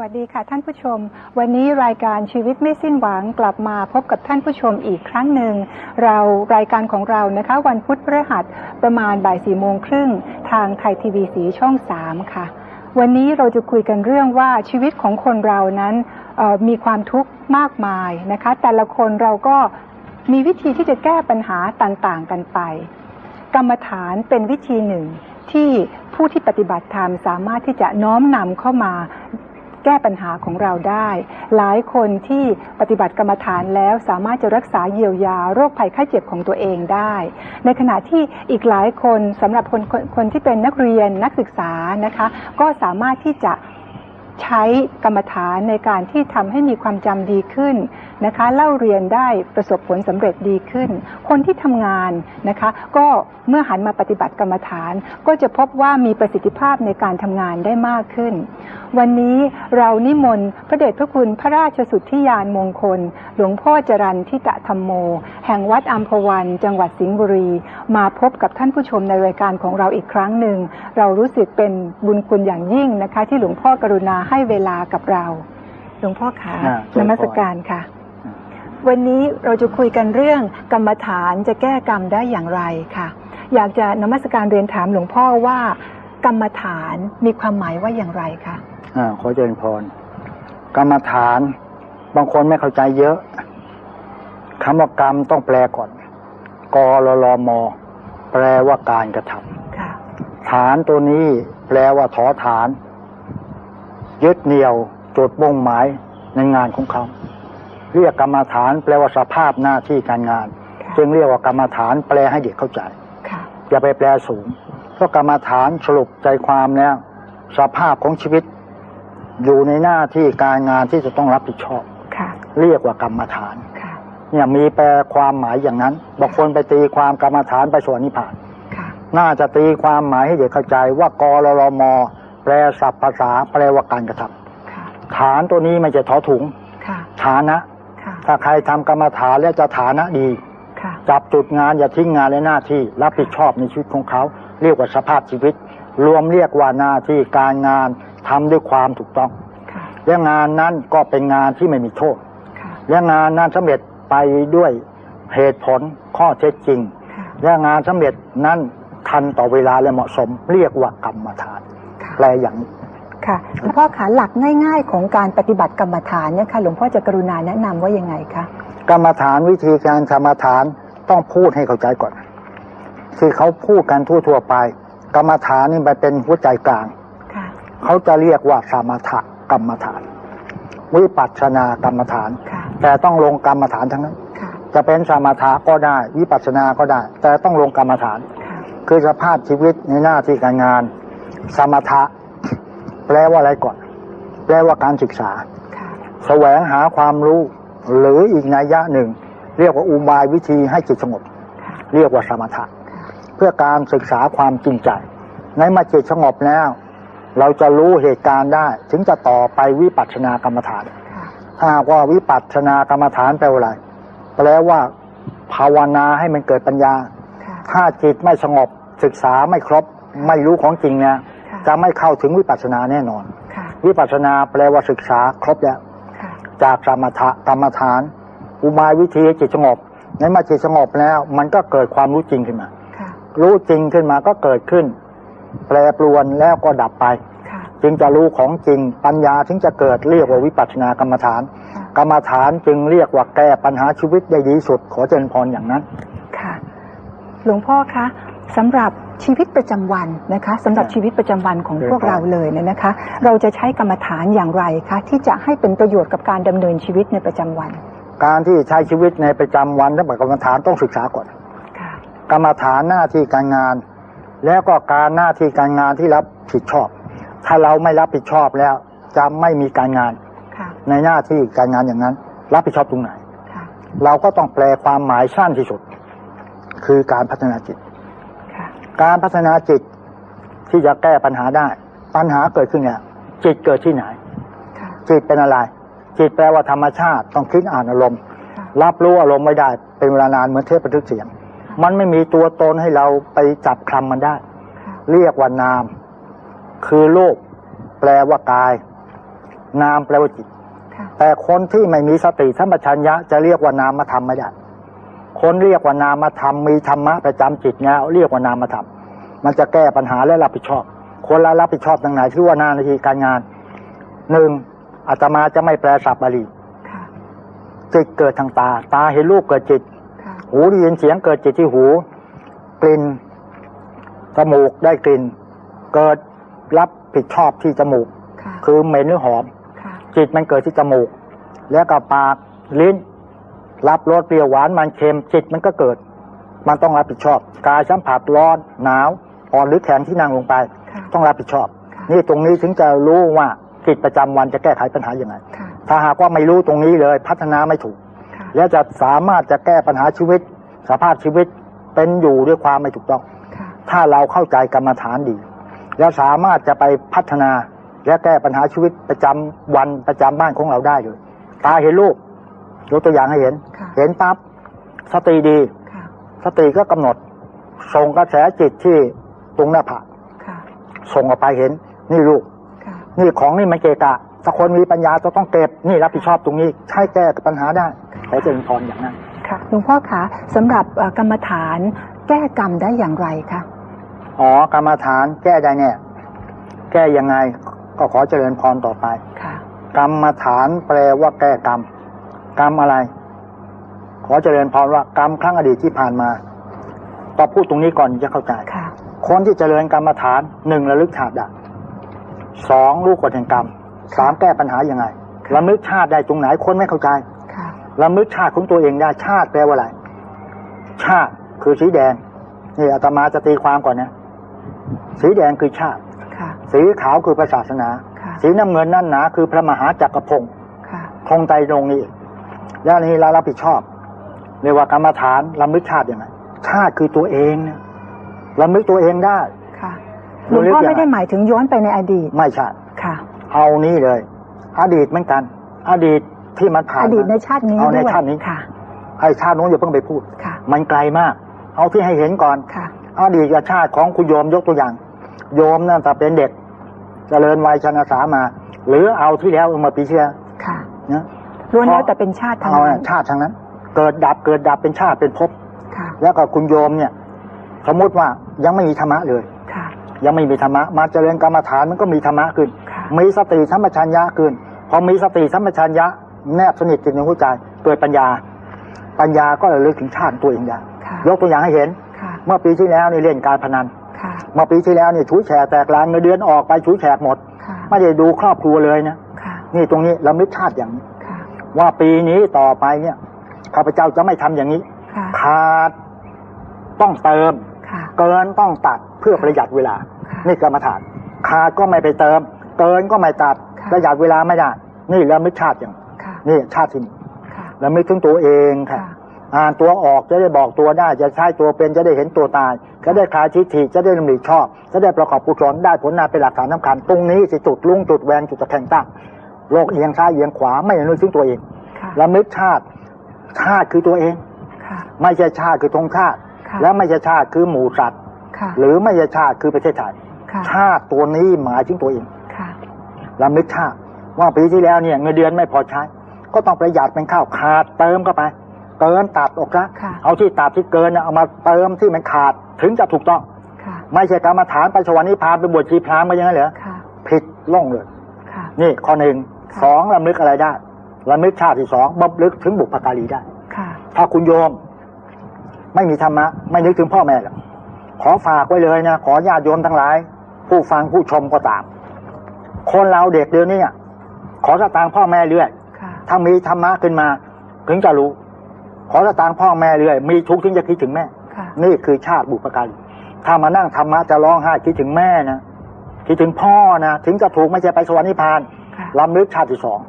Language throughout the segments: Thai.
วัสดีค่ะท่านผู้ชม วันนี้รายการชีวิตไม่สิ้นหวังกลับมาพบกับท่านผู้ชมอีกครั้งหนึ่ง เรารายการของเรานะคะ วันพุธพฤหัสประมาณบ่ายสี่โมงครึ่งทางไทยทีวีสีช่อง3ค่ะ วันนี้เราจะคุยกันเรื่องว่าชีวิตของคนเรานั้นมีความทุกข์มากมายนะคะ แต่ละคนเราก็มีวิธีที่จะแก้ปัญหาต่างๆกันไป กรรมฐานเป็นวิธีหนึ่งที่ผู้ที่ปฏิบัติธรรมสามารถที่จะน้อมนำเข้ามา แก้ปัญหาของเราได้ หลายคนที่ปฏิบัติกรรมฐานแล้วสามารถจะรักษาเยียวยา โรคภัยไข้เจ็บของตัวเองได้ ในขณะที่อีกหลายคนสำหรับคนคนคนที่เป็นนักเรียนนักศึกษานะคะ ก็สามารถที่จะ ใช้กรรมฐานในการที่ทำให้มีความจำดีขึ้นนะคะเล่าเรียนได้ประสบผลสำเร็จดีขึ้น คนที่ทำงานนะคะ ก็เมื่อหันมาปฏิบัติกรรมฐาน ก็จะพบว่ามีประสิทธิภาพในการทำงานได้มากขึ้น วันนี้เรานิมนต์พระเดชพระคุณพระราชสุทธิยานมงคล หลวงพ่อจรันทิตะธรรมโม แห่งวัดอัมพวัน จังหวัดสิงห์บุรี มาพบกับท่านผู้ชมในรายการของเราอีกครั้งหนึ่งเรารู้สึกเป็นบุญคุณอย่างยิ่งนะคะ ที่หลวงพ่อกรุณาให้เวลากับเรา หลวงพ่อขาอ่านมัสการค่ะ วันนี้เราจะคุยกันเรื่องกรรมฐานจะแก้กรรมได้อย่างไรค่ะ อยากจะนมัสการเรียนถามหลวงพ่อว่า กรรมฐานมีความหมายว่าอย่างไรคะอ่าขอเจริญพร กรรมฐานบางคนไม่เข้าใจเยอะคำว่ากรรมต้องแปลก่อนกรลมแปลว่าการกระทำค่ะฐานตัวนี้แปลว่าถอฐาน ยึดเหนี่ยวจุดมุ่งหมายในงานของเขา เรียกกรรมฐานแปลว่าสภาพหน้าที่การงานค่ะจึงเรียกว่ากรรมฐานแปลให้เด็กเข้าใจค่ะอย่าไปแปลสูง เพราะกรรมฐานสรุปใจความแล้วสภาพของชีวิต อยู่ในหน้าที่การงานที่จะต้องรับผิดชอบค่ะเรียกว่ากรรมฐานค่ะเนี่ยมีแปลความหมายอย่างนั้นบางคนไปตีความกรรมฐานไปสวนนิพพานค่ะน่าจะตีความหมายให้เด็กเข้าใจว่ากรลม แปลศัพท์ภาษาแปลว่าการกระทำค่ะฐานตัวนี้ไม่ใช่ถอถุงค่ะฐานะค่ะถ้าใครทำกรรมฐานแล้วจะฐานะดีค่ะจับจุดงานอย่าทิ้งงานและหน้าที่รับผิดชอบในชีวิตของเขา เรียกว่าสภาพชีวิต รวมเรียกว่าหน้าที่การงานทำด้วยความถูกต้องค่ะและงานนั้นก็เป็นงานที่ไม่มีโทษค่ะและงานนั้นสำเร็จไปด้วยเหตุผลข้อเท็จจริงค่ะและงานสำเร็จนั้นทันต่อเวลาและเหมาะสม เรียกว่ากรรมฐานค่ะ แปลอย่างนี้ค่ะหลวงพ่อขาหลักง่าย ๆ ของการปฏิบัติกรรมฐานเนี่ยค่ะหลวงพ่อจะกรุณาแนะนำว่ายังไงคะกรรมฐานวิธีการกรรมฐานต้องพูดให้เข้าใจก่อน คือเขาพูดกันทั่วๆไป กรรมฐานนี่มันเป็นหัวใจกลางค่ะเขาจะเรียกว่าสมถกรรมฐาน วิปัสสนากรรมฐานค่ะแต่ต้องลงกรรมฐานทั้งนั้นค่ะจะเป็นสมถะก็ได้ วิปัสสนาก็ได้ แต่ต้องลงกรรมฐานค่ะคือสภาพชีวิตในหน้าที่การงาน สมถะแปลว่าอะไรก่อน แปลว่าการศึกษาค่ะแสวงหาความรู้ หรืออีกนัยยะหนึ่ง เรียกว่าอุบายวิธีให้จิตสงบค่ะเรียกว่าสมถะ เพื่อการศึกษาความจริงใจ ในเมาจิตสงบแล้ว เราจะรู้เหตุการณ์ได้ ถึงจะต่อไปวิปัสสนากรรมฐานค่ะถ้าหากว่าวิปัสสนากรรมฐานแปลว่าอะไรแปลว่าภาวนาให้มันเกิดปัญญาค่ะถ้าจิตไม่สงบศึกษาไม่ครบ ไม่รู้ของจริงเนี่ยค่ะ จะไม่เข้าถึงวิปัสสนาแน่นอนค่ะวิปัสสนาแปลว่าศึกษาครบแล้วค่ะจากสมถะกรรมฐาน อุบายวิธีให้จิตสงบในเมื่อจิตสงบแล้ว มันก็เกิดความรู้จริงขึ้นมาค่ะรู้จริงขึ้นมาก็เกิดขึ้น แปรปรวนแล้วก็ดับไปค่ะจึงจะรู้ของจริงปัญญาถึงจะเกิดเรียกว่าวิปัสสนากรรมฐานค่ะกรรมฐานจึงเรียกว่าแก้ปัญหาชีวิตได้ดีสุด ขอเจริญพรอย่างนั้นค่ะ หลวงพ่อคะ สำหรับชีวิตประจำวันนะคะสำหรับครับชีวิตประจำวันของครับพวกเราเลยเนี่ยนะคะ เราจะใช้กรรมฐานอย่างไรคะที่จะให้เป็นประโยชน์กับการดำเนินชีวิตในประจำวัน การที่ใช้ชีวิตในประจำวันและกรรมฐานต้องศึกษาก่อนค่ะกรรมฐานหน้าที่การงาน แล้วก็การหน้าที่การงานที่รับผิดชอบ ถ้าเราไม่รับผิดชอบแล้วจะไม่มีการงานค่ะในหน้าที่การงานอย่างนั้น รับผิดชอบตรงไหนค่ะเราก็ต้องแปลความหมายสั้นที่สุด คือการพัฒนาจิตค่ะ การพัฒนาจิตที่จะแก้ปัญหาได้ ปัญหาเกิดขึ้นเนี่ย จิตเกิดที่ไหนค่ะจิตเป็นอะไร จิตแปลว่าธรรมชาติ ต้องคิดอ่านอารมณ์ค่ะรับรู้อารมณ์ไม่ได้ เป็นเวลานานเหมือนเทพบันทึกเสียง มันไม่มีตัวตนให้เราไปจับคลำมันได้ค่ะเรียกว่านาม คือรูปแปลว่ากาย นามแปลว่าจิตค่ะแต่คนที่ไม่มีสติสัมปชัญญะจะเรียกว่านามธรรมไม่ได้ คนเรียกว่านามธรรมมีธรรมะประจำจิตเนี่ยเรียกว่านามธรรมมันจะแก้ปัญหาและรับผิดชอบ คนละรับผิดชอบทางไหนที่ว่าหน้านาทีการงานหนึ่งอาตมาจะไม่แปลสับบาลีค่ะจิตเกิดทางตา ตาเห็นรูปเกิดจิตค่ะหูได้ยินเสียงเกิดจิตที่หู กลิ่นจมูกได้กลิ่น เกิดรับผิดชอบที่จมูกค่ะคือเหม็นหรือหอมค่ะจิตมันเกิดที่จมูก แล้วก็ปากลิ้น รับรสเปรี้ยวหวานมันเค็มจิตมันก็เกิด มันต้องรับผิดชอบ กายสัมผัสร้อนหนาวอ่อนหรือแข็งที่นั่งลงไปค่ะต้องรับผิดชอบค่ะนี่ตรงนี้ถึงจะรู้ว่ากิจประจำวันจะแก้ไขปัญหาอย่างไรค่ะถ้าหากว่าไม่รู้ตรงนี้เลยพัฒนาไม่ถูกค่ะและจะสามารถจะแก้ปัญหาชีวิต สภาพชีวิตเป็นอยู่ด้วยความไม่ถูกต้องค่ะถ้าเราเข้าใจกรรมฐานดี แล้วสามารถจะไปพัฒนาและแก้ปัญหาชีวิตประจำวันประจำบ้านของเราได้เลยตาเห็นรูป ยกตัวอย่างให้เห็นค่ะเห็นปั๊บสติดีค่ะสติก็กำหนด ส่งกระแสจิตที่ตรงหน้าผากค่ะส่งออกไปเห็น นี่ลูกค่ะนี่ของนี่มันเกะกะถ้าคนมีปัญญาจะต้องเก็บนี่รับผิดชอบตรงนี้ ใช้แก้ปัญหาได้ขอเจริญพรอย่างนั้นค่ะหลวงพ่อคะสำหรับเอ่อกรรมฐานแก้กรรมได้อย่างไรคะอ๋อกรรมฐานแก้ได้เนี่ย แก้ยังไงก็ขอเจริญพรต่อไปค่ะ กรรมฐานแปลว่าแก้กรรม กรรมอะไร ขอเจริญพรว่ากรรมครั้งอดีตที่ผ่านมาต่อพูดตรงนี้ก่อนจะเข้าใจค่ะคนที่เจริญกรรมฐานหนึ่งระลึกชาติได้สองรู้กฎแห่งกรรมสามแก้ปัญหายังไงระลึกชาติได้ตรงไหนคนไม่เข้าใจค่ะระลึกชาติของตัวเองได้ชาติแปลว่าอะไร ชาติคือสีแดงนี่อาตมาจะตีความก่อนนะสีแดงคือชาติค่ะสีขาวคือพระศาสนาค่ะสีน้ำเงินนั่นหนาคือพระมหาจักรพงศ์ค่ะธงไตรรงค์นี่ แล้วนี่เรารับผิดชอบเรียกว่ากรรมฐานลำลึกชาติยังไงชาติคือตัวเองนะลำลึกตัวเองได้ค่ะหลวงพ่อไม่ได้หมายถึงย้อนไปในอดีต ไม่ใช่ค่ะ เอานี่เลย อดีตเหมือนกัน อดีตที่มันผ่านอมาดีตในชาตินี้เอาในด้วยชาตินี้ค่ะไอ้ชาติโน้นอย่าเพิ่งไปพูดค่ะมันไกลมาก เอาที่ให้เห็นก่อนค่ะอดีตกับชาติของคุณโยมยกตัวอย่าง โยมนั่นแต่เป็นเด็กเจริญวัยชนะสามา หรือเอาที่แล้วเมื่อปีที่แล้วค่ะนะ ล้วนแล้วแต่เป็นชาติทั้งเอานั้น่ะนชาติทั้งนั้น เกิดดับเกิดดับเป็นชาติเป็นภพค่ะแล้วก็คุณโยมเนี่ย สมมติว่ายังไม่มีธรรมะเลยค่ะยังไม่มีธรรมะมาเจริญกรรมฐานมันก็มีธรรมะขึ้นค่ะมีสติสัมปชัญญะขึ้น พอมีสติสัมปชัญญะแนบสนิทจิตในหัวใจเกิดปัญญา ปัญญาก็ระลึกถึงชาติตัวเองได้ค่ะยกตัวอย่างให้เห็นค่ะเมื่อปีที่แล้วนี่เล่นการพนันค่ะเมื่อปีที่แล้วนี่ชูแฉกแตกลานเงินเดือนออกไปชูแฉกหมดค่ะไม่ได้ดูครอบครัวเลยนะค่ะนี่ตรงนี้เราไม่ชาติอย่างนี้ค่ะ ว่าปีนี้ต่อไปเนี่ยข้าพเจ้าจะไม่ทำอย่างนี้ค่ะขาดต้องเติมค่ะเกินต้องตัดเพื่อประหยัดเวลาค่ะนี่กรรมฐาน ขาดก็ไม่ไปเติม เกินก็ไม่ตัดค่ะประหยัดเวลาไม่ได้ นี่เราไม่ชาติอย่างค่ะนี่ชาติที่นี่ค่ะเราไม่ถึงตัวเองค่ะค่ะอ่านตัวออกจะได้บอกตัวได้ จะใช้ตัวเป็นจะได้เห็นตัวตาย จะได้คลายทิฏฐิจะได้ดำริชอบ จะได้ประกอบกุศลได้ผลนาเป็นหลักฐานสำคัญตรงนี้สิจุดลุ่งจุดแหวนจุดตะแคงตั้ง โลกเอียงซ้ายเอียงขวาไม่นึกถึงตัวเองค่ะละนึกชาติชาติคือตัวเองค่ะไม่ใช่ชาติคือธงชาติค่ะและไม่ใช่ชาติคือหมู่สัตว์ค่ะหรือไม่ใช่ชาติคือประเทศไทยค่ะชาติตัวนี้หมายถึงตัวเองค่ะลำลึกชาติว่าปีที่แล้วเนี่ยเงินเดือนไม่พอใช้ ก็ต้องประหยัดเป็นข้าวขาดเติมเข้าไปเกินตัดออกซะค่ะเอาที่ตัดที่เกินน่ะเอามาเติมที่มันขาดถึงจะถูกต้องค่ะไม่ใช่กรรมฐานไปสวรรค์นิพพานไปบวชชีพรามไปอย่างนั้นเหรอค่ะผิดล่องเลยค่ะนี่ข้อหนึ่งค่ะ สองลำลึกอะไรได้ลำลึกชาติที่สองบำลึกถึงบุพการีได้ค่ะถ้าคุณโยม ไม่มีธรรมะ ไม่นึกถึงพ่อแม่หรอกขอฝากไว้เลยนะ ขอญาติโยมทั้งหลาย ผู้ฟังผู้ชมก็ตาม คนเราเด็กเดี๋ยวนี้อะขอสตางค์พ่อแม่เรื่อยค่ะถ้ามีธรรมะขึ้นมา ถึงจะรู้ ขอสตางค์พ่อแม่เรื่อย มีทุกข์ถึงจะคิดถึงแม่ค่ะนี่คือชาติบุปการีถ้ามานั่งธรรมะจะร้องไห้คิดถึงแม่นะคิดถึงพ่อนะถึงจะถูกไม่ใช่ไปสวรรค์นิพพานค่ะ ลำลึกชาติที่สอง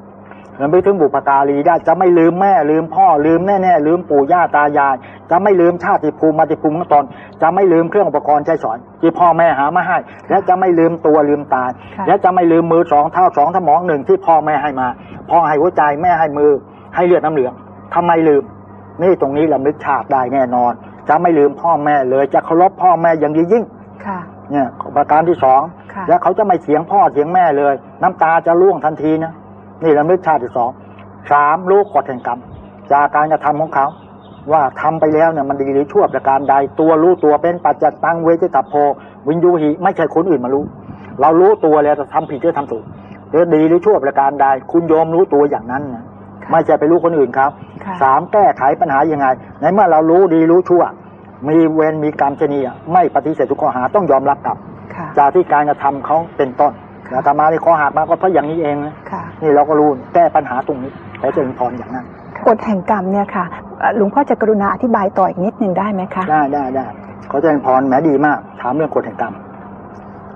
ลำลึกถึงบุปการีได้จะไม่ลืมแม่ลืมพ่อลืมแน่แน่ๆลืมปู่ย่าตายาย จะไม่ลืมชาติภูมิมาติภูมิของตนจะไม่ลืมเครื่องอุปกรณ์ใช้สอยที่พ่อแม่หามาให้ และจะไม่ลืมตัวลืมตาค่ะและจะไม่ลืมมือสองเท้าสองสมองหนึ่งที่พ่อแม่ให้มา พ่อให้หัวใจแม่ให้มือ ให้เลือดน้ำเหลืองทำไมลืมนี่ตรงนี้ลำลึกชาติได้แน่นอน จะไม่ลืมพ่อแม่เลยจะเคารพพ่อแม่อย่างยิ่งค่ะเนี่ยประการที่สองค่ะแล้วเขาจะไม่เสียงพ่อเสียงแม่เลย น้ำตาจะร่วงทันทีนะนี่ระลึกชาติที่สองสามรู้กฎแห่งกรรมจากการกระทำของเขา ว่าทำไปแล้วเนี่ยมันดีหรือชั่วประการใดตัวรู้ตัวเป็นปัจจตังเวทิตาโพ วินยูหิไม่ใช่คนอื่นมารู้ เรารู้ตัวแล้วจะทำผิดหรือทำถูกหรือดีหรือชั่วประการใดคุณโยมรู้ตัวอย่างนั้นนะค่ะไม่ใช่ไปรู้คนอื่นครับค่ะสามแก้ไขปัญหายังไงในเมื่อเรารู้ดีรู้ชั่ว มีเวรมีกรรมชนียไม่ปฏิเสธทุกข้อหาต้องยอมรับกรรมค่ะจากที่การกระทำเขาเป็นต้นค่ะ อาตมาในข้อหักมาก็เพราะอย่างนี้เองนะค่ะ นี่เราก็รู้แก้ปัญหาตรงนี้ขอเจริญพรอย่างนั้นกฎแห่งกรรมเนี่ยค่ะเอ่อหลวงพ่อจะกรุณาอธิบายต่ออีกนิดหนึ่งได้ไหมคะได้ได้ได้ขอเจริญพรแหมดีมาก ถามเรื่องกฎแห่งกรรม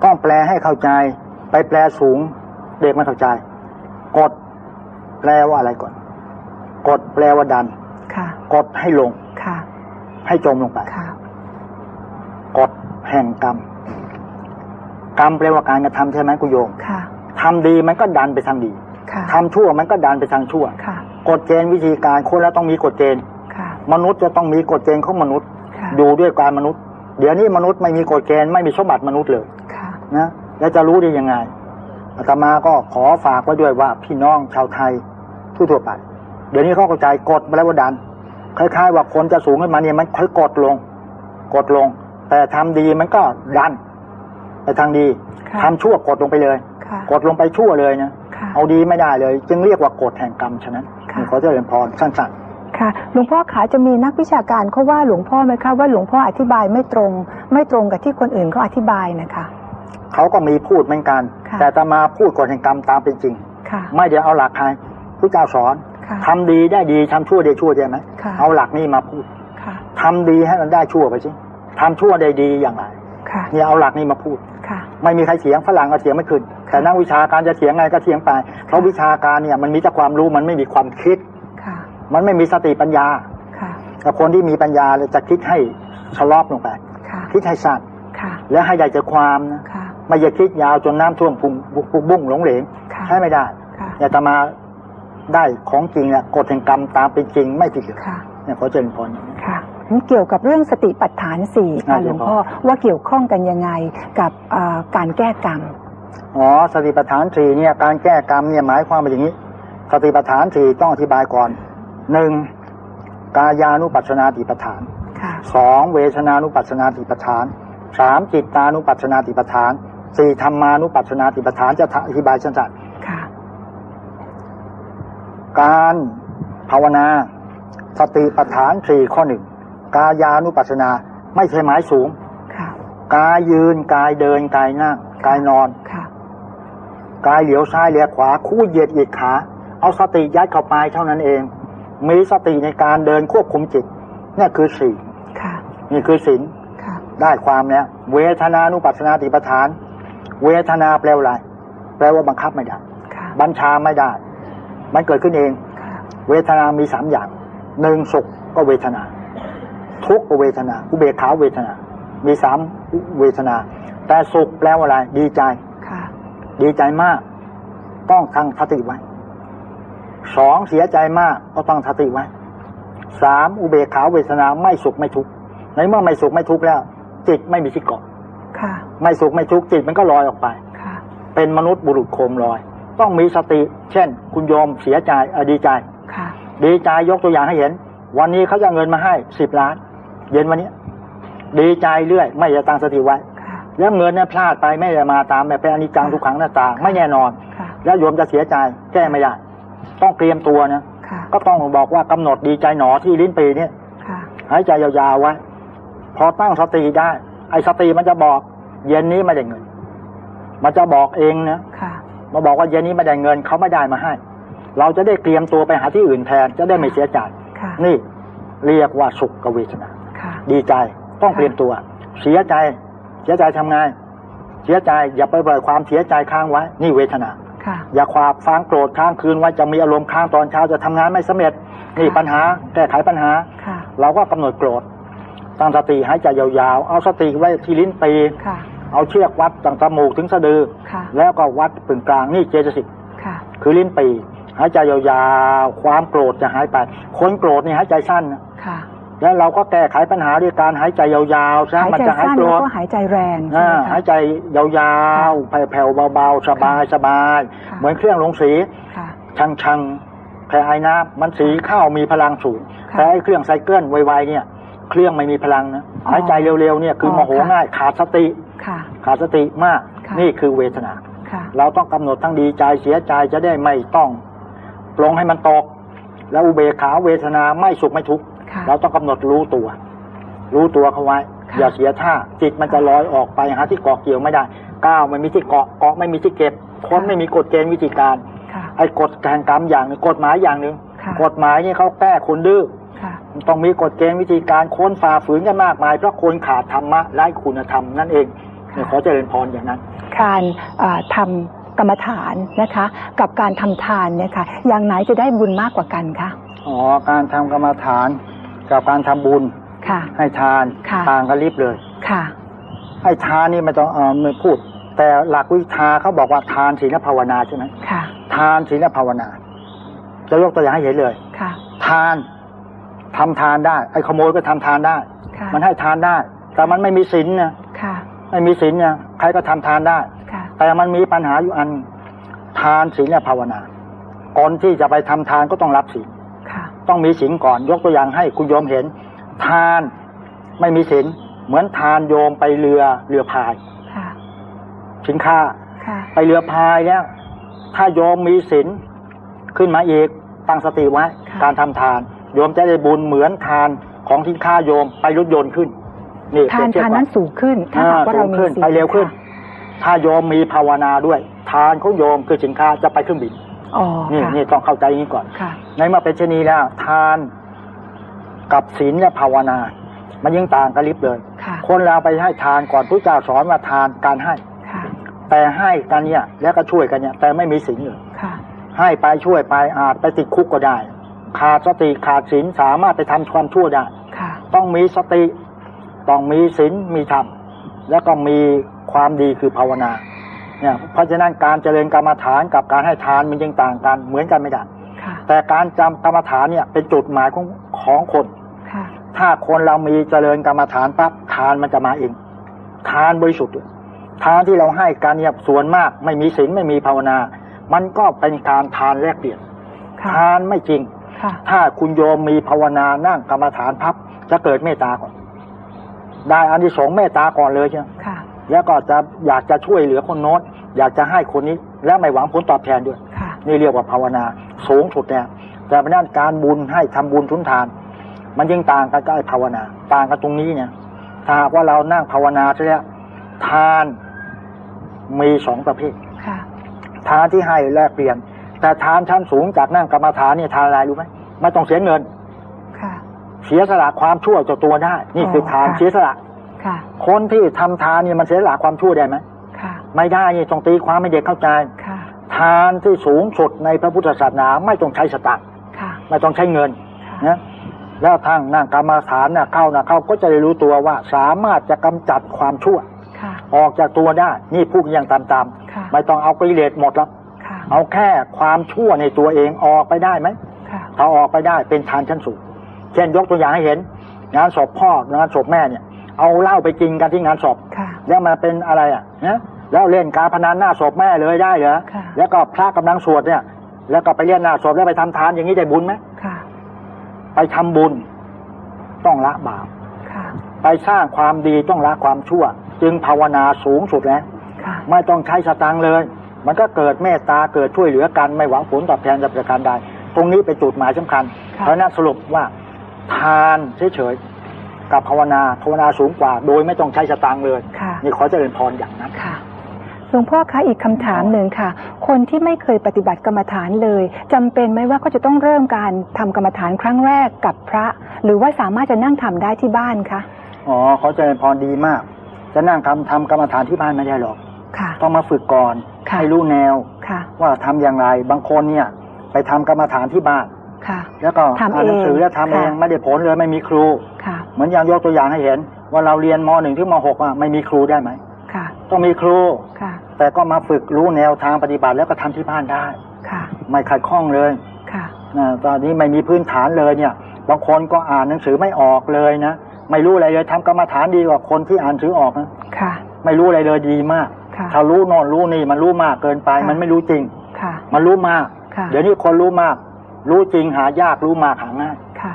ต้องแปลให้เข้าใจ ไปแปลสูงเด็กไม่เข้าใจกฎแปลว่าอะไรก่อนกฎแปลว่าดัน ค่ะ กดให้ลง ค่ะ ให้จมลงไป ค่ะกฎแห่งกรรม กรรมแปลว่าการกระทำใช่ไหมคุณโยมค่ะทำดีมันก็ดันไปทางดีค่ะทำชั่วมันก็ดันไปทางชั่วค่ะกฎเกณฑ์วิธีการคนแล้วต้องมีกฎเกณฑ์ค่ะมนุษย์จะต้องมีกฎเกณฑ์ของมนุษย์ค่ะอยู่ด้วยการมนุษย์ เดี๋ยวนี้มนุษย์ไม่มีกฎเกณฑ์ไม่มีสมบัติมนุษย์เลยค่ะนะแล้วจะรู้ได้ยังไงอาตมาก็ขอฝากไว้ด้วยว่าพี่น้องชาวไทยทั่วๆไป เดี๋ยวนี้เขาเข้าใจกฎมาแล้วว่าดันคล้ายๆว่าคนจะสูงขึ้นมาเนี่ยมันค่อยกดลง กดลง แต่ทำดีมันก็ดัน ไปทางดีค่ะทำชั่วกดลงไปเลย ค่ะ กดลงไปชั่วเลยนะค่ะ เอาดีไม่ได้เลย จึงเรียกว่ากฎแห่งกรรมฉะนั้นค่ะนี่ขอเจริญพรสั้นค่ะ หลวงพ่อขาจะมีนักวิชาการเขาว่าหลวงพ่อไหมคะว่าหลวงพ่ออธิบายไม่ตรง ไม่ตรงกับที่คนอื่นเขาอธิบายนะคะ ๆเขาก็มีพูดเหมือนกัน ค่ะ แต่อาตมาพูดกฎแห่งกรรมตามเป็นจริง ค่ะ ไม่ได้เอาหลักใครผู้เจ้าสอนค่ะ ทำดีได้ดีทำชั่วได้ชั่วใช่ไหมค่ะ เอาหลักนี้มาพูดค่ะ ทำดีให้มันได้ชั่วไปสิทำชั่วได้ดีอย่างไร ค่ะนี่เอาหลักนี้มาพูดค่ะไม่มีใครเถียงฝรั่งก็เถียงไม่ขึ้นแต่นักวิชาการจะเถียงไงก็เถียงไป เพราะวิชาการเนี่ยมันมีแต่ความรู้มันไม่มีความคิดค่ะมันไม่มีสติปัญญาค่ะแต่คนที่มีปัญญาเลยจะคิดให้ชะลอบลงไปค่ะคิดให้สั้นค่ะและให้ได้ใจความนะค่ะไม่อย่าคิดยาวจนน้ำท่วมพุงบุบุ้งหลงเหลงค่ะใช่ไม่ได้ค่ะอย่าตมาได้ของจริงเนี่ยกฎแห่งกรรมตามเป็นจริงไม่ผิดเลยค่ะเนี่ยขอเจริญพรอย่างนี้ค่ะมัน เกี่ยวกับเรื่องสติปัฏฐานสี่ค่ะอ่าหลวงพ่อว่าเกี่ยวข้องกันยังไงกับเอ่อการแก้กรรมอ๋อสติปัฏฐานสี่เนี่ยการแก้กรรมเนี่ยหมายความว่าอย่างนี้ สติปัฏฐานสี่ต้องอธิบายก่อนหนึ่งกายานุปัสสนาติปัฏฐานค่ะสองเวทนานุปัสสนาติปัฏฐานสามจิตตานุปัสสนาติปัฏฐานสี่ธรรมานุปัสสนาติปัฏฐานจะอธิบายสั้นค่ะๆการภาวนาสติปัฏฐานสี่ข้อหนึ่ง กายานุปัสสนา ไม่ใช่หมายสูงค่ะกายยืนกายเดินกายนั่งกายนอนค่ะกายเหลียวซ้ายเหลียวขวา คู่เหยียดเหยียดขา เอาสติยัดเข้าไปเท่านั้นเอง มีสติในการเดินควบคุมจิตนี่คือสี่ค่ะนี่คือศีลค่ะได้ความแล้วเวทนานุปัสสนาติปทาน เวทนาแปลว่าอะไรแปลว่าบังคับไม่ได้ค่ะบัญชาไม่ได้ มันเกิดขึ้นเองค่ะเวทนามีสามอย่างหนึ่งสุขก็เวทนา ทุกข์ก็เวทนา อุเบกขาเวทนา มีสามเวทนา แต่สุขแปลว่าอะไร ดีใจค่ะดีใจมาก ต้องตั้งสติไว้สองเสียใจมากก็ต้องสติไว้สามอุเบกขาเวทนาไม่สุขไม่ทุกข์ในเมื่อไม่สุขไม่ทุกข์แล้ว จิตไม่มีที่เกาะค่ะไม่สุขไม่ทุกข์จิตมันก็ลอยออกไปค่ะเป็นมนุษย์บุรุษโคมลอย ต้องมีสติ เช่น คุณโยมเสียใจเออดีใจค่ะดีใจยกตัวอย่างให้เห็น วันนี้เขาจะเอาเงินมาให้สิบล้าน เย็นวันนี้ดีใจเรื่อย ไม่จะตั้งสติไว้ค่ะแล้วเงินเนี่ยพลาดไปไม่ได้มาตามแบบเป็นอนิจจังทุกขังหน้าตา ไม่แน่นอนค่ะแล้วโยมจะเสียใจแก้ไม่ได้ต้องเตรียมตัวนะค่ะก็ต้องบอกว่ากำหนดดีใจหนอที่ลิ้นปีเนี่ยค่ะหายใจยาวๆไว้ พอตั้งสติได้ ไอ้สติมันจะบอก เย็นนี้ไม่ได้เงิน มันจะบอกเองนะค่ะมาบอกว่าเย็นนี้ไม่ได้เงินเขาไม่ได้มาให้ เราจะได้เตรียมตัวไปหาที่อื่นแทนจะได้ไม่เสียใจค่ะนี่ เรียกว่าสุขกบเวทนาค่ะ ดีใจ ต้องเตรียมตัว เสียใจ เสียใจทำไง เสียใจอย่าไปปล่อยความเสียใจค้างไว้ นี่เวทนาค่ะอย่าความฟางโกรธค้างคืนไว้จะมีอารมณ์ค้างตอนเช้าจะทำงานไม่สำเร็จนี่ค่ะปัญหาแก้ไขปัญหาค่ะเราก็กำหนดโกรธตั้งสติหายใจยาวๆ เอาสติไว้ที่ลิ้นปีค่ะเอาเชือกวัดตั้งจมูกถึงสะดือค่ะแล้วก็วัดปึงกลางนี่เจตสิกค่ะคือลิ้นปีหายใจยาวๆ ความโกรธจะหายไป คนโกรธนี่หายใจสั้นนะค่ะ แล้วเราก็แก้ไขปัญหาด้วยการหายใจยาวๆซะหายมันใจจะหายสั้นโกรแล้วธก็หายใจแรงใช่อ่าไหมหายคะใจยาวๆแผ่วๆเบาๆ สบายสบายๆค่ะเหมือนเครื่องลงสีค่ะชังชังแพ้ไอ้น้ำมันสีข้าวมีพลังสูงค่ะแต่ไอ้เครื่องไซเคิลไวๆเนี่ยเครื่องไม่มีพลังนะอ๋อหายใจเร็วๆเนี่ยคืออโมโหค่ะง่ายขาดสติค่ะขาดสติมากค่ะนี่คือเวทนาค่ะเราต้องกำหนดทั้งดีใจเสียใจจะได้ไม่ต้อง ปลงให้มันตก แล้วอุเบกขาเวทนาไม่สุขไม่ทุกข์ค่ะ เราต้องกำหนดรู้ตัว รู้ตัวเขาไว้ค่ะอย่าเสียท่าจิตมันจะลอยออกไปหาที่เกาะเกี่ยวไม่ได้ก้าวไม่มีที่เกาะเกาะไม่มีที่เก็บคนไม่มีกฎเกณฑ์วิธีการค่ะไอ้กฎแห่งกรรมอย่างหนึ่งกฎหมายอย่างหนึ่งค่ะกฎหมายนี่เขาแก้คนดื้อค่ะต้องมีกฎเกณฑ์วิธีการค้นฝ่าฝืนกันมากมายเพราะคนขาดธรรมะไร้คุณธรรมนั่นเองเนี่ยขอเจริญพรอย่างนั้น การเอ่อทำกรรมฐานนะคะ กับการทำทานเนี่ยค่ะอย่างไหนจะได้บุญมากกว่ากันคะอ๋อการทำกรรมฐาน กับการทำบุญค่ะ ให้ทานค่ะต่างกันลิบเลย ค่ะ ให้ทานนี่ไม่ต้องเออไม่พูด แต่หลักวิชาเขาบอกว่าทานศีลภาวนาใช่ไหมค่ะ ทานศีลภาวนา จะยกตัวอย่างให้เห็นเลย ค่ะ ทานทำทานได้ ไอ้ขโมยก็ทำทานได้ค่ะมันให้ทานได้ แต่มันไม่มีศีลนะค่ะไม่มีศีลนะใครก็ทำทานได้ค่ะแต่มันมีปัญหาอยู่อัน ทานศีลภาวนา ก่อนที่จะไปทำทานก็ต้องรับศีลค่ะ ต้องมีศีลก่อน ยกตัวอย่างให้คุณโยมเห็น ทานไม่มีศีลเหมือนทานโยมไปเรือเรือพายค่ะสินค้าค่ะไปเรือพายเนี่ยถ้าโยมมีศีลขึ้นมาอีกตั้งสติไว้ค่ะการทำทาน โยมจะได้บุญเหมือนทานของสินค้าโยมไปรถยนต์ขึ้นนี่ทานเปรียบเทียบทานก่อนั้นสูงขึ้น ถ้าหากว่าเรามีสูงขึ้นศีลไปเร็วขึ้นค่ะถ้าโยมมีภาวนาด้วย ทานของโยมคือสินค้าจะไปเครื่องบิน อ๋อนี่ค่ะ นี่ต้องเข้าใจอย่างนี้ก่อน ค่ะ ในเมื่อเป็นชนีแล้ว ทานกับศีลและภาวนา มันยิ่งต่างกันลิบเลย ค่ะคนเราไปให้ทานก่อนพระเจ้าสอนว่าทานการให้ ค่ะแต่ให้กันเนี่ย แล้วก็ช่วยกันเนี่ย แต่ไม่มีศีลเลยค่ะให้ไปช่วยไปอาจไปติดคุกก็ได้ ขาดสติขาดศีลสามารถไปทำความชั่วได้ ค่ะต้องมีสติ ต้องมีศีลมีธรรม แล้วก็มีความดีคือภาวนา เนี่ยเพราะฉะนั้นการเจริญกรรมฐานกับการให้ทานมันยังต่างกันเหมือนกันไม่ได้ค่ะแต่การจำกรรมฐานเนี่ยเป็นจุดหมายของของคนค่ะถ้าคนเรามีเจริญกรรมฐานปั๊บทานมันจะมาเองทานบริสุทธิ์ด้วยทานที่เราให้กันเนี่ยส่วนมากไม่มีศีลไม่มีภาวนา มันก็เป็นการทานแลกเปลี่ยนค่ะทานไม่จริงค่ะถ้าคุณโยมมีภาวนานั่งกรรมฐานพับจะเกิดเมตตาก่อน ได้อานิสงส์เมตตาก่อนเลยใช่ไหมค่ะ แล้วก็จะอยากจะช่วยเหลือคนโน้นอยากจะให้คนนี้ และไม่หวังผลตอบแทนด้วยค่ะนี่เรียกว่าภาวนาสูงสุดเนี่ยแต่เป็นด้านการบุญให้ทำบุญทุนทาน มันยิ่งต่างกันกับไอ้ภาวนา ต่างกันตรงนี้เนี่ยถ้าหากว่าเรานั่งภาวนาใช่ไหมทานมีสองประเภทค่ะทานที่ให้แลกเปลี่ยน แต่ทานชั้นสูงจากนั่งกรรมฐานเนี่ยทานอะไรรู้ไหมไม่ต้องเสียเงินค่ะเสียสละความชั่วเจ้าตัวได้ นี่คือทานค่ะเสียสละ ค่ะคนที่ทำทานเนี่ยมันเสียสละความชั่วได้ไหมค่ะไม่ได้นี่ต้องตีความให้เด็กเข้าใจค่ะทานที่สูงสุดในพระพุทธศาสนาไม่ต้องใช้สตางค์ค่ะไม่ต้องใช้เงินค่ะนะแล้วทางนั่งกรรมฐานน่ะเข้าน่ะเข้าก็จะได้รู้ตัวว่าสามารถจะกำจัดความชั่วค่ะออกจากตัวได้นี่พูดอย่างตามค่ะๆไม่ต้องเอากิเลสหมดแล้วค่ะเอาแค่ความชั่วในตัวเองออกไปได้ไหมค่ะถ้าออกไปได้เป็นทานชั้นสูงเช่นยกตัวอย่างให้เห็น งานศพพ่องานศพแม่เนี่ย เอาเหล้าไปกินกันที่งานศพค่ะแล้วมาเป็นอะไรอะนะแล้วเล่นการพนันหน้าศพแม่เลยได้เหรอค่ะแล้วก็พระกำลังสวดเนี่ย แล้วก็ไปเล่นหน้าศพแล้วไปทำทานอย่างนี้ได้บุญไหมค่ะไปทำบุญ ต้องละบาปค่ะไปสร้างความดีต้องละความชั่ว จึงภาวนาสูงสุดแล้วค่ะไม่ต้องใช้สตังค์เลย มันก็เกิดเมตตาเกิดช่วยเหลือกันไม่หวังผลตอบแทนจากประการใดตรงนี้เป็นจุดหมายสำคัญค่ะเพราะฉะนั้นสรุปว่าทานเฉยๆ กับภาวนาภาวนาสูงกว่า โดยไม่ต้องใช้สตังค์เลยค่ะนี่ขอเจริญพรอย่างนั้นค่ะหลวงพ่อคะอีกคำถามหนึ่งค่ะ คนที่ไม่เคยปฏิบัติกรรมฐานเลยจำเป็นไหมว่าเขาจะต้องเริ่มการทำกรรมฐานครั้งแรกกับพระ หรือว่าสามารถจะนั่งทำได้ที่บ้านคะอ๋อขอเจริญพรดีมาก จะนั่งทำทำกรรมฐานที่บ้านไม่ได้หรอกค่ะต้องมาฝึกก่อนค่ะให้รู้แนวค่ะว่าทำอย่างไรบางคนเนี่ย ไปทำกรรมฐานที่บ้านค่ะแล้วก็ทำอ่านหนังสือเองแล้วทำเองค่ะไม่ได้ผลเลยไม่มีครูค่ะ เหมือนอย่างยกตัวอย่างให้เห็น ว่าเราเรียนมหนึ่งถึงมหกอะไม่มีครูได้ไหมค่ะต้องมีครูค่ะแต่ก็มาฝึกรู้แนวทางปฏิบัติแล้วก็ทำที่บ้านได้ค่ะไม่ขัดข้องเลยค่ะนะตอนนี้ไม่มีพื้นฐานเลยเนี่ย บางคนก็อ่านหนังสือไม่ออกเลยนะไม่รู้อะไรเลยทำกรรมฐานดีกว่าคนที่อ่านหนังสือออกนะค่ะ ไม่รู้อะไรเลยดีมากค่ะถ้ารู้โนอนรู้นี่มันรู้มากเกินไปค่ะมันไม่รู้จริงค่ะ มันรู้มากค่ะเดี๋ยวนี้คนรู้มาก รู้จริงหายากรู้มากหาง่ายค่ะ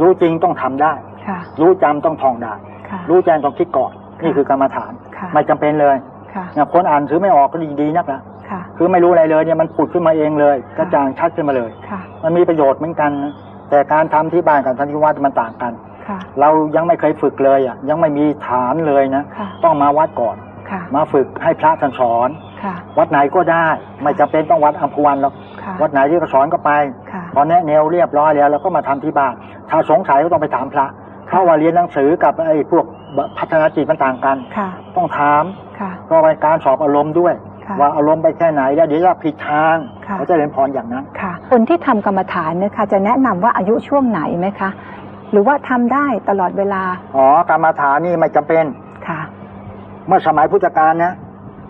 รู้จริงต้องทำได้ค่ะ รู้จำต้องท่องได้ค่ะรู้แจ้งต้องคิดก่อนนี่คือกรรมฐานค่ะไม่จำเป็นเลยค่ะเนี่ยคนอ่านถือไม่ออกก็ดีดีนักละค่ะคือไม่รู้อะไรเลยเนี่ยมันผุดขึ้นมาเองเลยกระจ่างชัดขึ้นมาเลยค่ะมันมีประโยชน์เหมือนกันนะแต่การทำที่บ้านกับทำที่วัดมันต่างกันค่ะเรายังไม่เคยฝึกเลยอะยังไม่มีฐานเลยนะค่ะต้องมาวัดก่อนค่ะมาฝึกให้พระท่านสอนค่ะวัดไหนก็ได้ ไม่จำเป็นต้องวัดอัมพวันหรอกค่ะวัดไหนที่เขาสอนก็ไปค่ะพอแนะแนวเรียบร้อยแล้วเราก็มาทำที่บ้านถ้าสงสัยก็ต้องไปถามพระ เพราะว่าเรียนหนังสือกับไอ้พวกพัฒนาจิตมันต่างกันค่ะต้องถามค่ะเพราะเป็นการสอบอารมณ์ด้วยค่ะว่าอารมณ์ไปแค่ไหนแล้วเดี๋ยวจะผิดทางค่ะเขาจะเรียนพรอย่างนั้นค่ะคนที่ทำกรรมฐานเนี่ยค่ะจะแนะนำว่าอายุช่วงไหนไหมคะ หรือว่าทำได้ตลอดเวลาอ๋อกรรมฐานนี่ไม่จำเป็นค่ะ เมื่อสมัยพุทธกาลนะ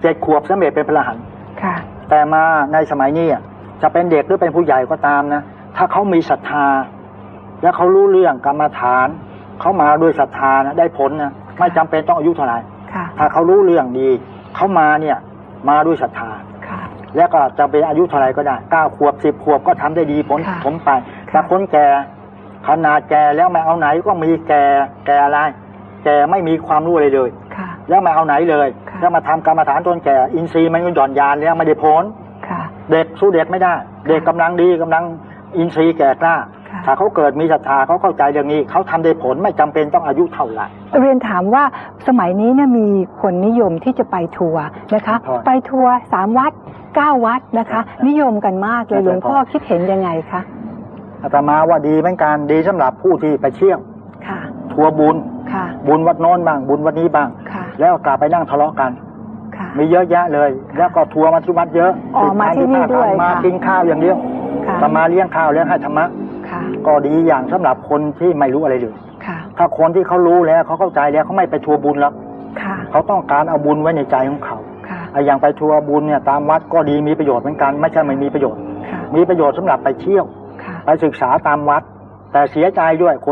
เจ็ดขวบสำเร็จเป็นพระอรหันต์ค่ะ แต่มาในสมัยนี้อะจะเป็นเด็กหรือเป็นผู้ใหญ่ก็ตามนะ ถ้าเขามีศรัทธา และเขารู้เรื่องกรรมฐาน เขามาด้วยศรัทธานะได้ผลนะไม่จำเป็นต้องอายุเท่าไหร่ค่ะถ้าเขารู้เรื่องดี เขามาเนี่ยมาด้วยศรัทธาค่ะแล้วก็จะเป็นอายุเท่าไหร่ก็ได้เก้าขวบสิบขวบก็ทำได้ดีผลค่ะผมไปแต่คนแก่ขนาดแก่แล้วไม่เอาไหนก็มีแก่แก่อะไร แก่ไม่มีความรู้อะไรเลยค่ะแล้วไม่เอาไหนเลยค่ะแล้วมาทำกรรมฐานตนแก่ อินทรีย์มันก็หย่อนยานแล้วไม่ได้ผลค่ะเด็กสู้เด็กไม่ได้ เด็กกำลังดีกำลังอินทรีย์แก่กล้าค่ะ ถ้าเขาเกิดมีศรัทธาเขาเข้าใจเรื่องนี้เขาทำได้ผลไม่จำเป็นต้องอายุเท่าไหร่เรียนถามว่าสมัยนี้เนี่ยมีคนนิยมที่จะไปทัวร์นะคะใช่ไปทัวร์สามวัดเก้าวัดนะคะใช่นิยมกันมากเลยใช่หลวงพ่อใช่คิดเห็นยังไงคะอาตมาว่าดีเหมือนกันดีสำหรับผู้ที่ไปเที่ยวค่ะทัวร์บุญค่ะบุญวัดโน้นบ้างบุญวัดนี้บ้างค่ะแล้วกลับไปนั่งทะเลาะกันค่ะมีเยอะแยะเลย แล้วก็ทัวร์มาที่วัดเยอะอ๋อมาที่นี่ด้วยมาค่ะกินข้าวอย่างเดียวค่ะแต่มาเลี้ยงข้าวแล้วให้ธรรมะค่ะ ก็ดีอย่างสำหรับคนที่ไม่รู้อะไรเลยค่ะถ้าคนที่เขารู้แล้วเขาเข้าใจแล้วเขาไม่ไปทัวร์บุญแล้วค่ะเขาต้องการเอาบุญไว้ในใจของเขาค่ะไอ้อย่างไปทัวร์บุญเนี่ยตามวัดก็ดีมีประโยชน์เหมือนกัน ไม่ใช่ไม่มีประโยชน์ค่ะมีประโยชน์สำหรับไปเที่ยวค่ะไปศึกษาตามวัด แต่เสียใจด้วยคน